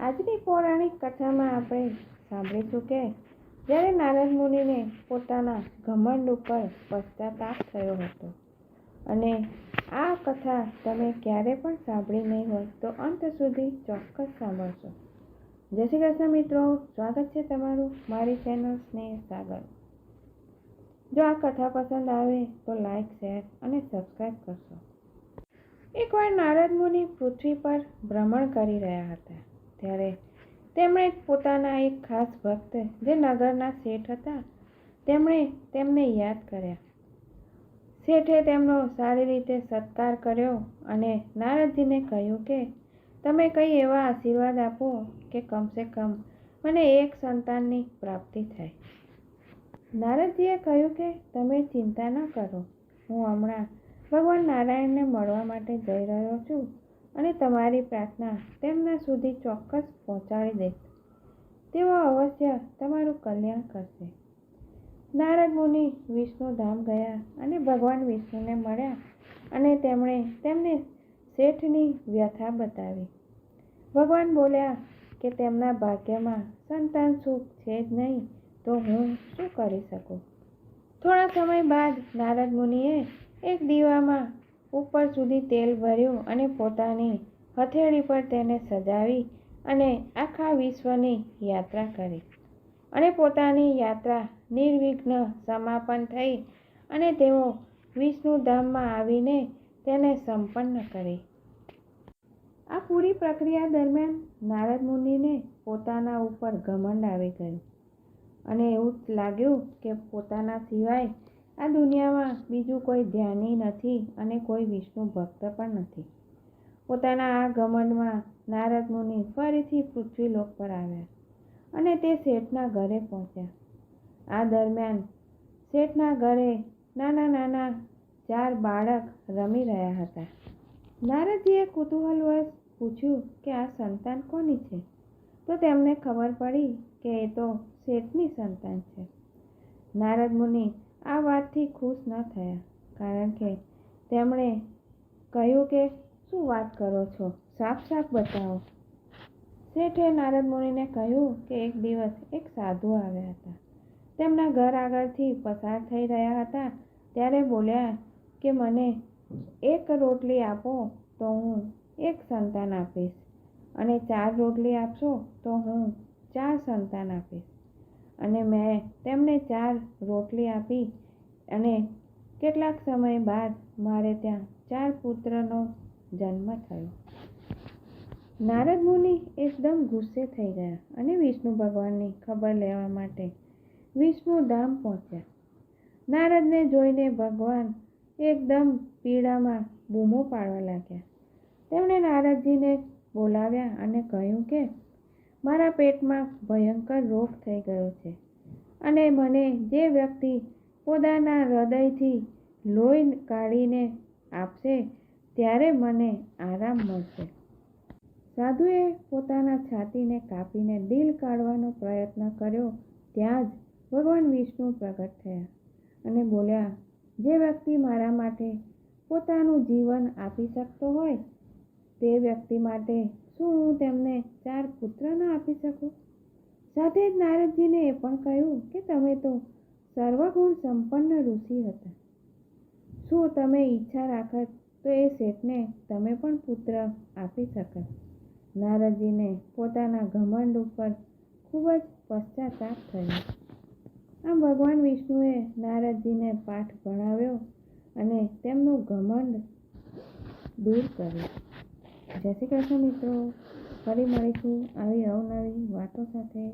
આજની પૌરાણિક કથામાં આપણે સાંભળીશું કે જ્યારે નારદ મુનિને પોતાના ઘમંડ ઉપર પશ્ચાતાપ થયો હતો અને આ કથા તમે ક્યારે પણ સાંભળી નહીં હોય, તો અંત સુધી ચોક્કસ સાંભળશો. જય શ્રી કૃષ્ણ મિત્રો, સ્વાગત છે તમારું મારી ચેનલ સ્નેહ સાગર. જો આ કથા પસંદ આવે, તો લાઈક, શેર અને સબસ્ક્રાઈબ કરશો. એકવાર નારદ મુનિ પૃથ્વી પર ભ્રમણ કરી રહ્યા હતા. ત્યારે તેમણે પોતાના એક ખાસ ભક્ત જે નગરના શેઠ હતા, તેમણે તેમને યાદ કર્યા. શેઠે તેમનો સારી રીતે સત્કાર કર્યો અને નારદજીને કહ્યું કે, તમે કંઈ એવા આશીર્વાદ આપો કે કમસે કમ મને એક સંતાનની પ્રાપ્તિ થાય. નારદજીએ કહ્યું કે, તમે ચિંતા ન કરો. હું હમણાં ભગવાન નારાયણને મળવા માટે જઈ રહ્યો છું. અને તમારી પ્રાર્થના તેમના સુધી ચોક્કસ પહોંચાડી દેશે તેઓ અવશ્ય તમારું કલ્યાણ કરશે. નારદ મુનિ વિષ્ણુધામ ગયા અને ભગવાન વિષ્ણુને મળ્યા અને તેમણે તેમને શેઠની વ્યથા બતાવી. ભગવાન બોલ્યા કે તેમના ભાગ્યમાં સંતાન સુખ છે જ નહીં, તો હું શું કરી શકું? થોડા સમય બાદ નારદ મુનિએ એક દીવામાં ઉપર સુધી તેલ ભર્યું અને પોતાની હથેળી પર તેને સજાવી અને આખા વિશ્વની યાત્રા કરી. અને પોતાની યાત્રા નિર્વિઘ્ન સમાપન થઈ અને તેઓ વિષ્ણુધામમાં આવીને તેને સંપન્ન કરી. આ પૂરી પ્રક્રિયા દરમિયાન નારદ મુનિને પોતાના ઉપર ઘમંડ આવી ગયું. અને એવું લાગ્યું કે પોતાના સિવાય આ દુનિયામાં બીજું કોઈ ધ્યાની નથી અને કોઈ વિષ્ણુ ભક્ત પણ નથી. પોતાના આ ઘમંડમાં નારદ મુનિ ફરીથી પૃથ્વીલોક પર આવ્યા અને તે શેઠના ઘરે પહોંચ્યા. આ દરમિયાન શેઠના ઘરે નાના નાના ચાર બાળક રમી રહ્યા હતા. નારદજીએ કુતૂહલવશ પૂછ્યું કે આ સંતાન કોની છે? તો તેમને ખબર પડી કે એ તો શેઠની સંતાન છે. નારદ મુનિ આ વાતથી ખુશ ન થયા, કારણ કે તેમણે કહ્યું કે, શું વાત કરો છો? સાફ સાફ બતાવો. શેઠે નારદ મુનિને કહ્યું કે એક દિવસ એક સાધુ આવ્યા હતા. તેમના ઘર આગળથી પસાર થઈ રહ્યા હતા, ત્યારે બોલ્યા કે, મને એક રોટલી આપો તો હું એક સંતાન આપીશ અને ચાર રોટલી આપશો તો હું ચાર સંતાન આપીશ. અને મેં તેમને ચાર રોટલી આપી અને કેટલાક સમય બાદ મારે ત્યાં ચાર પુત્રનો જન્મ થયો. નારદ મુનિ એકદમ ગુસ્સે થઈ ગયા અને વિષ્ણુ ભગવાનની ખબર લેવા માટે વિષ્ણુધામ પહોંચ્યા. નારદને જોઈને ભગવાન એકદમ પીડામાં બૂમો પાડવા લાગ્યા. તેમણે નારદજીને બોલાવ્યા અને કહ્યું કે મારા પેટમાં ભયંકર રોગ થઈ ગયો છે. અને મને જે વ્યક્તિ પોતાના હૃદયથી લોહી કાઢીને આપશે, ત્યારે મને આરામ મળશે. સાધુએ પોતાના છાતીને કાપીને દિલ કાઢવાનો પ્રયત્ન કર્યો, ત્યાં જ ભગવાન વિષ્ણુ પ્રગટ થયા અને બોલ્યા, જે વ્યક્તિ મારા માટે પોતાનું જીવન આપી શકતો હોય, તે વ્યક્તિ માટે શું હું તેમને ચાર પુત્ર ન આપી શકું? સાથે જ નારદજીને એ પણ કહ્યું કે તમે તો સર્વગુણ સંપન્ન ઋષિ હતા. શું તમે ઈચ્છા રાખત તો એ શેઠને તમે પણ પુત્ર આપી શકત? નારદજીને પોતાના ઘમંડ ઉપર ખૂબ જ પશ્ચાતાપ થયો. આમ ભગવાન વિષ્ણુએ નારદજીને પાઠ ભણાવ્યો અને તેમનું ઘમંડ દૂર કર્યું. જય શ્રી કૃષ્ણ મિત્રો. ફરી મળીશું આવી અવનવી વાતો સાથે.